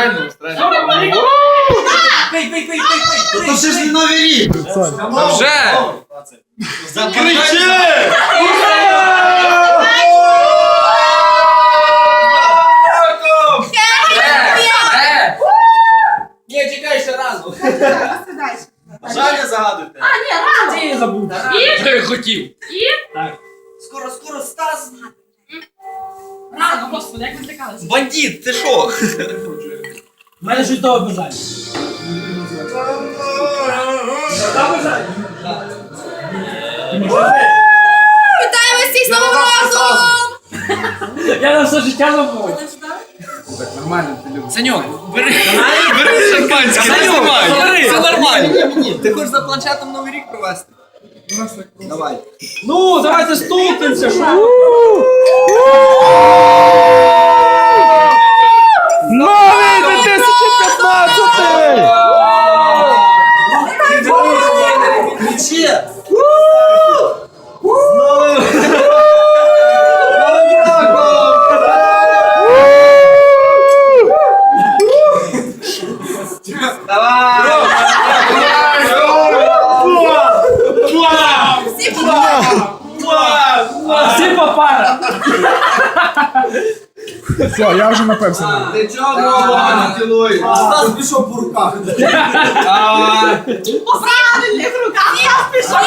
Стрельнув, стрельнув. Пий, пий, пий, пий, пий. То це ж не новий рік. Вже! Закричи! Ні, чекай ще разу. Бажання загадуйте. Ти забув. Що я хотів? Скоро, скоро, Стас. Рано, господи, як ви злякалися. Бандит, ти що? У мене щось того бажання. Та бажання. Вітаємо всіх з Новим роком! Я на все життя забув. Нормально, ти любиш. Саньок, бери. Бери шампанське, Саньок, бери. Все нормально. Ти хочеш за планшетом новий рік провести? Давай. Ну, давайте стукнемося, що? Всі попара. Все, я вже напився. Ти чого мова цілуй? Стас пішов по руках. по правильних руках! Я пішов!